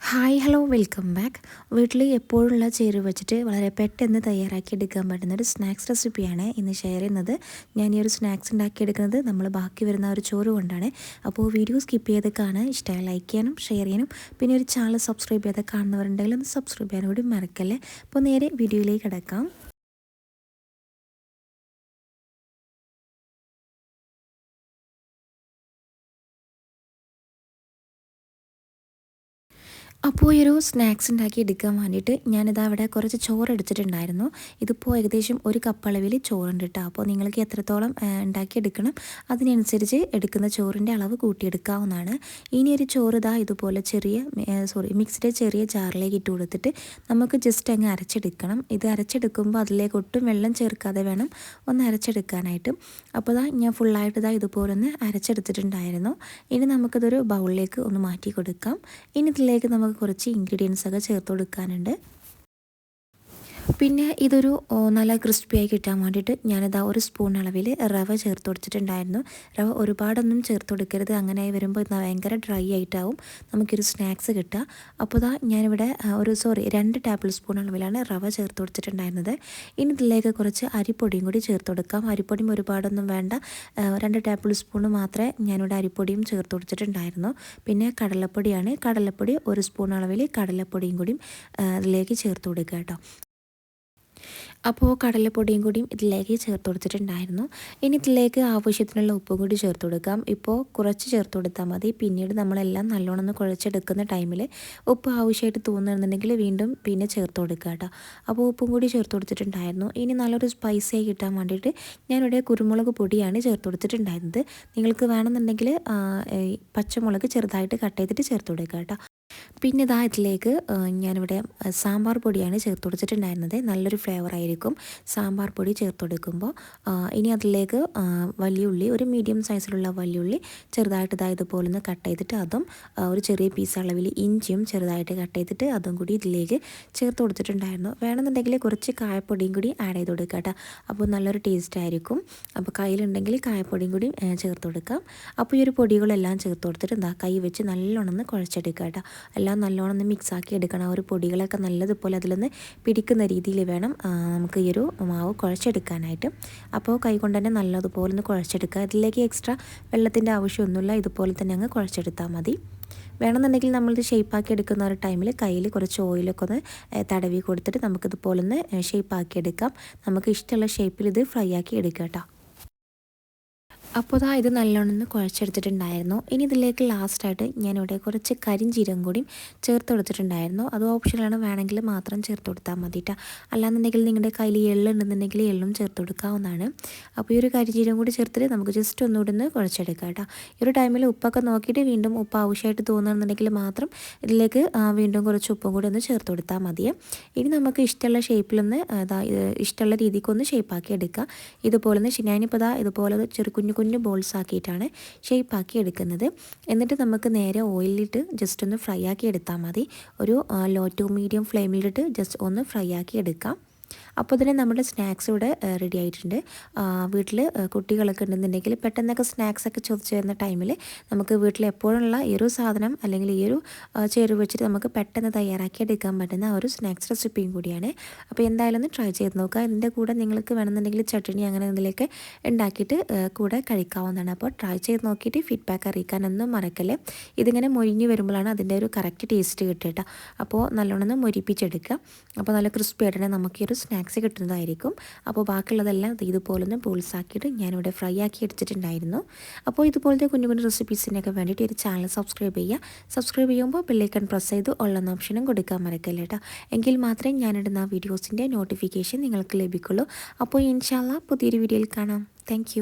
Hi hello welcome back വീട്ടിൽ എപ്പോഴുള്ള ചേരുവ വെച്ചിട്ട് വളരെ പെട്ടെന്ന് തയ്യാറാക്കി എടുക്കാൻ പറ്റുന്ന ഒരു സ്നാക്സ് റെസിപ്പിയാണ് ഇന്ന് ഷെയർ ചെയ്യുന്നത്. ഞാൻ ഈ ഒരു സ്നാക്സ് ഉണ്ടാക്കിയെടുക്കുന്നത് നമ്മൾ ബാക്കി വരുന്ന ഒരു ചോറ് കൊണ്ടാണ്. അപ്പോൾ വീഡിയോ സ്കിപ്പ് ചെയ്ത് കാണാൻ ഇഷ്ടമായി ലൈക്ക് ചെയ്യാനും ഷെയർ ചെയ്യാനും പിന്നെ ഒരു ചാനൽ സബ്സ്ക്രൈബ് ചെയ്ത് കാണുന്നവരുണ്ടെങ്കിൽ ഒന്ന് സബ്സ്ക്രൈബ് ചെയ്യാനും കൂടി മറക്കല്ലേ? അപ്പോൾ നേരെ വീഡിയോയിലേക്ക് കിടക്കാം. അപ്പോൾ ഒരു സ്നാക്സ് ഉണ്ടാക്കി എടുക്കാൻ വേണ്ടിയിട്ട് ഞാനിത് അവിടെ കുറച്ച് ചോറ് എടുത്തിട്ടുണ്ടായിരുന്നു. ഇതിപ്പോൾ ഏകദേശം ഒരു കപ്പ് അളവിൽ ചോറുണ്ട് കേട്ടോ അപ്പോൾ നിങ്ങൾക്ക് എത്രത്തോളം ഉണ്ടാക്കി എടുക്കണം അതിനനുസരിച്ച് എടുക്കുന്ന ചോറിന്റെ അളവ് കൂട്ടിയെടുക്കാവുന്നതാണ് ഇനി ഒരു ചോറ് ഇതാ ഇതുപോലെ ചെറിയ സോറി മിക്സ്ഡ് ചെറിയ ജാറിലേക്ക് ഇട്ട് കൊടുത്തിട്ട് നമുക്ക് ജസ്റ്റ് അങ്ങ് അരച്ചെടുക്കണം. ഇത് അരച്ചെടുക്കുമ്പോൾ അതിലേക്ക് ഒട്ടും വെള്ളം ചേർക്കാതെ വേണം ഒന്ന് അരച്ചെടുക്കാനായിട്ട്. അപ്പോൾ ഇതാ ഞാൻ ഫുള്ളായിട്ട് ഇതാ ഇതുപോലെ ഒന്ന് അരച്ചെടുത്തിട്ടുണ്ടായിരുന്നു. ഇനി നമുക്കിതൊരു ബൗളിലേക്ക് ഒന്ന് മാറ്റി കൊടുക്കാം. ഇനി ഇതിലേക്ക് നമുക്ക് നമുക്ക് കുറച്ച് ഇൻഗ്രീഡിയൻസ് ഒക്കെ ചേർത്ത് കൊടുക്കാനുണ്ട് പിന്നെ ഇതൊരു നല്ല ക്രിസ്പിയായി കിട്ടാൻ വേണ്ടിയിട്ട് ഞാനിതാ ഒരു സ്പൂൺ അളവിൽ റവ ചേർത്ത് കൊടുത്തിട്ടുണ്ടായിരുന്നു. റവ ഒരുപാടൊന്നും ചേർത്ത് കൊടുക്കരുത്. അങ്ങനെ വരുമ്പോൾ ഭയങ്കര ഡ്രൈ ആയിട്ടാവും. നമുക്കൊരു സ്നാക്സ് കിട്ടുക. അപ്പോൾ ഇതാ ഞാനിവിടെ ഒരു സോറി രണ്ട് ടേബിൾ സ്പൂൺ അളവിലാണ് റവ ചേർത്ത് കൊടുത്തിട്ടുണ്ടായിരുന്നത്. ഇനി ഇതിലേക്ക് കുറച്ച് അരിപ്പൊടിയും കൂടി ചേർത്ത് കൊടുക്കാം. അരിപ്പൊടിയും ഒരുപാടൊന്നും വേണ്ട. രണ്ട് ടേബിൾ സ്പൂൺ മാത്രമേ ഞാനിവിടെ അരിപ്പൊടിയും ചേർത്ത് കൊടുത്തിട്ടുണ്ടായിരുന്നു. പിന്നെ കടലപ്പൊടിയാണ്. കടലപ്പൊടി ഒരു സ്പൂൺ അളവിൽ കടലപ്പൊടിയും കൂടി ഇതിലേക്ക് ചേർത്ത് കൊടുക്കുക കേട്ടോ. അപ്പോൾ കടലപ്പൊടിയും കൂടിയും ഇതിലേക്ക് ചേർത്ത് കൊടുത്തിട്ടുണ്ടായിരുന്നു. ഇനി ഇതിലേക്ക് ആവശ്യത്തിനുള്ള ഉപ്പും കൂടി ചേർത്ത് കൊടുക്കാം. ഇപ്പോൾ കുറച്ച് ചേർത്ത് കൊടുത്താൽ മതി. പിന്നീട് നമ്മളെല്ലാം നല്ലോണം ഒന്ന് കുഴച്ചെടുക്കുന്ന ടൈമിൽ ഉപ്പ് ആവശ്യമായിട്ട് തോന്നുന്നുണ്ടെങ്കിൽ വീണ്ടും പിന്നെ ചേർത്ത് കൊടുക്കുക കേട്ടോ. അപ്പോൾ ഉപ്പും കൂടി ചേർത്ത് കൊടുത്തിട്ടുണ്ടായിരുന്നു. ഇനി നല്ലൊരു സ്പൈസിയായി കിട്ടാൻ വേണ്ടിയിട്ട് ഞാനിവിടെ കുരുമുളക് പൊടിയാണ് ചേർത്ത് കൊടുത്തിട്ടുണ്ടായിരുന്നത്. നിങ്ങൾക്ക് വേണമെന്നുണ്ടെങ്കിൽ പച്ചമുളക് ചെറുതായിട്ട് കട്ട് ചെയ്തിട്ട് ചേർത്ത് കൊടുക്കുക കേട്ടോ. പിന്നെ ഇതാ ഇതിലേക്ക് ഞാനിവിടെ സാമ്പാർ പൊടിയാണ് ചേർത്ത് കൊടുത്തിട്ടുണ്ടായിരുന്നത്. നല്ലൊരു ഫ്ലേവർ ആയിരിക്കും സാമ്പാർ പൊടി ചേർത്ത് കൊടുക്കുമ്പോൾ. ഇനി അതിലേക്ക് വലിയുള്ളി ഒരു മീഡിയം സൈസിലുള്ള വലിയുള്ളി ചെറുതായിട്ട് ഇതാ ഇതുപോലെ ഒന്ന് കട്ട് ചെയ്തിട്ട് അതും ഒരു ചെറിയ പീസ് അളവിൽ ഇഞ്ചിയും ചെറുതായിട്ട് കട്ട് ചെയ്തിട്ട് അതും കൂടി ഇതിലേക്ക് ചേർത്ത് കൊടുത്തിട്ടുണ്ടായിരുന്നു. വേണമെന്നുണ്ടെങ്കിൽ കുറച്ച് കായപ്പൊടിയും കൂടി ആഡ് ചെയ്ത് കൊടുക്കുക കേട്ടോ. അപ്പോൾ നല്ലൊരു ടേസ്റ്റ് ആയിരിക്കും. അപ്പോൾ കയ്യിലുണ്ടെങ്കിൽ കായപ്പൊടിയും കൂടി ചേർത്ത് കൊടുക്കാം. അപ്പോൾ ഈ ഒരു പൊടികളെല്ലാം ചേർത്ത് കൊടുത്തിട്ട് എന്താ കൈ വെച്ച് നല്ലോണം ഒന്ന് കുഴച്ചെടുക്കുക കേട്ടോ. എല്ലാം നല്ലോണം ഒന്ന് മിക്സാക്കി എടുക്കണം. ആ ഒരു പൊടികളൊക്കെ നല്ലതുപോലെ അതിലൊന്ന് പിടിക്കുന്ന രീതിയിൽ വേണം നമുക്ക് ഈ ഒരു മാവ് കുഴച്ചെടുക്കാനായിട്ട്. അപ്പോൾ കൈ കൊണ്ട് തന്നെ നല്ലതുപോലെ ഒന്ന് കുഴച്ചെടുക്കുക. ഇതിലേക്ക് എക്സ്ട്രാ വെള്ളത്തിന്റെ ആവശ്യമൊന്നുമില്ല. ഇതുപോലെ തന്നെ അങ്ങ് കുഴച്ചെടുത്താൽ മതി. വേണമെന്നുണ്ടെങ്കിൽ നമ്മളിത് ഷേപ്പാക്കി എടുക്കുന്ന ഒരു ടൈമിൽ കയ്യിൽ കുറച്ച് ഓയിലൊക്കെ ഒന്ന് തടവി കൊടുത്തിട്ട് നമുക്കിതുപോലെ ഒന്ന് ഷേപ്പാക്കി എടുക്കാം. നമുക്ക് ഇഷ്ടമുള്ള ഷേപ്പിൽ ഇത് ഫ്രൈ ആക്കി എടുക്കാം കേട്ടോ. അപ്പോൾ ഇതാ ഇത് നല്ലോണമെന്ന് കുഴച്ചെടുത്തിട്ടുണ്ടായിരുന്നു. ഇനി ഇതിലേക്ക് ലാസ്റ്റായിട്ട് ഞാനിവിടെ കുറച്ച് കരിഞ്ചീരം കൂടിയും ചേർത്ത് കൊടുത്തിട്ടുണ്ടായിരുന്നു. അത് ഓപ്ഷനാണ് വേണമെങ്കിൽ മാത്രം ചേർത്ത് കൊടുത്താൽ മതിയിട്ട് അല്ലാന്നുണ്ടെങ്കിൽ നിങ്ങളുടെ കയ്യിൽ എള്ളുണ്ടെന്നുണ്ടെങ്കിൽ എള്ളും ചേർത്ത് കൊടുക്കാവുന്നതാണ്. അപ്പോൾ ഈ ഒരു കരിഞ്ചീരം കൂടി ചേർത്തിട്ട് നമുക്ക് ജസ്റ്റ് ഒന്നുകൂടി ഒന്ന് കുഴച്ചെടുക്കാം കേട്ടോ ഈ ഒരു ടൈമിൽ ഉപ്പൊക്കെ നോക്കിയിട്ട് വീണ്ടും ഉപ്പ് ആവശ്യമായിട്ട് തോന്നുന്നുണ്ടെങ്കിൽ മാത്രം ഇതിലേക്ക് വീണ്ടും കുറച്ച് ഉപ്പും കൂടി ഒന്ന് ചേർത്ത് കൊടുത്താൽ മതിയെ ഇനി നമുക്ക് ഇഷ്ടമുള്ള ഷേപ്പിലൊന്ന് ഇഷ്ടമുള്ള രീതിക്കൊന്ന് ഷേപ്പാക്കി എടുക്കുക ഇതുപോലെ ഒന്ന് ഞാനിപ്പോൾ ഇതാ ഇതുപോലെ ചെറു കുഞ്ഞു കുഞ്ഞു ബോൾസ് ആക്കിയിട്ടാണ് ഷേപ്പ് ആക്കി എടുക്കുന്നത്. എന്നിട്ട് നമുക്ക് നേരെ ഓയിലിട്ട് ജസ്റ്റ് ഒന്ന് ഫ്രൈ ആക്കി എടുത്താൽ മതി. ഒരു ലോ ടു മീഡിയം ഫ്ലെയിമിലിട്ട് ജസ്റ്റ് ഒന്ന് ഫ്രൈ ആക്കി എടുക്കാം. അപ്പോൾ തന്നെ നമ്മുടെ സ്നാക്സ് ഇവിടെ റെഡി ആയിട്ടുണ്ട്. വീട്ടിൽ കുട്ടികളൊക്കെ ഉണ്ടെന്നുണ്ടെങ്കിൽ പെട്ടെന്നൊക്കെ സ്നാക്സ് ഒക്കെ ചോദിച്ചു വരുന്ന ടൈമിൽ നമുക്ക് വീട്ടിൽ എപ്പോഴുള്ള ഈ ഒരു സാധനം അല്ലെങ്കിൽ ഈ ഒരു ചേരുവ വെച്ചിട്ട് നമുക്ക് പെട്ടെന്ന് തയ്യാറാക്കി എടുക്കാൻ പറ്റുന്ന ഒരു സ്നാക്സ് റെസിപ്പിയും കൂടിയാണ്. അപ്പോൾ എന്തായാലും ഒന്ന് ട്രൈ ചെയ്ത് നോക്കുക. ഇതിന്റെ കൂടെ നിങ്ങൾക്ക് വേണമെന്നുണ്ടെങ്കിൽ ചട്ടണി അങ്ങനെ എന്തെങ്കിലുമൊക്കെ ഉണ്ടാക്കിയിട്ട് കൂടെ കഴിക്കാവുന്നതാണ്. അപ്പോൾ ട്രൈ ചെയ്ത് നോക്കിയിട്ട് ഫീഡ്ബാക്ക് അറിയിക്കാനൊന്നും മറക്കല്ലേ. ഇതിങ്ങനെ മൊരിഞ്ഞ് വരുമ്പോഴാണ് അതിന്റെ ഒരു കറക്റ്റ് ടേസ്റ്റ് കിട്ടുക അപ്പോൾ നല്ലോണം മൊരിപ്പിച്ചെടുക്കുക. അപ്പോൾ നല്ല ക്രിസ്പി ആയിട്ടാണ് നമുക്ക് ഈ ഒരു സ്നാക്സ് സ്നാക്സ് കിട്ടുന്നതായിരിക്കും. അപ്പോൾ ബാക്കിയുള്ളതെല്ലാം ഇതുപോലെ ഒന്ന് ബോൾസാക്കിയിട്ട് ഞാനിവിടെ ഫ്രൈ ആക്കി എടുത്തിട്ടുണ്ടായിരുന്നു. അപ്പോൾ ഇതുപോലത്തെ കുഞ്ഞു കുഞ്ഞു റെസിപ്പീസിനൊക്കെ വേണ്ടിയിട്ട് ഒരു ചാനൽ സബ്സ്ക്രൈബ് ചെയ്യുക. സബ്സ്ക്രൈബ് ചെയ്യുമ്പോൾ ബെല്ലൈക്കൺ പ്രസ് ചെയ്ത് ഉള്ളെന്ന ഓപ്ഷനും കൊടുക്കാൻ മറക്കല്ല കേട്ടോ എങ്കിൽ മാത്രമേ ഞാനിടുന്ന വീഡിയോസിന്റെ നോട്ടിഫിക്കേഷൻ നിങ്ങൾക്ക് ലഭിക്കുള്ളൂ. അപ്പോൾ ഇൻഷാല്ല പുതിയൊരു വീഡിയോയിൽ കാണാം. താങ്ക്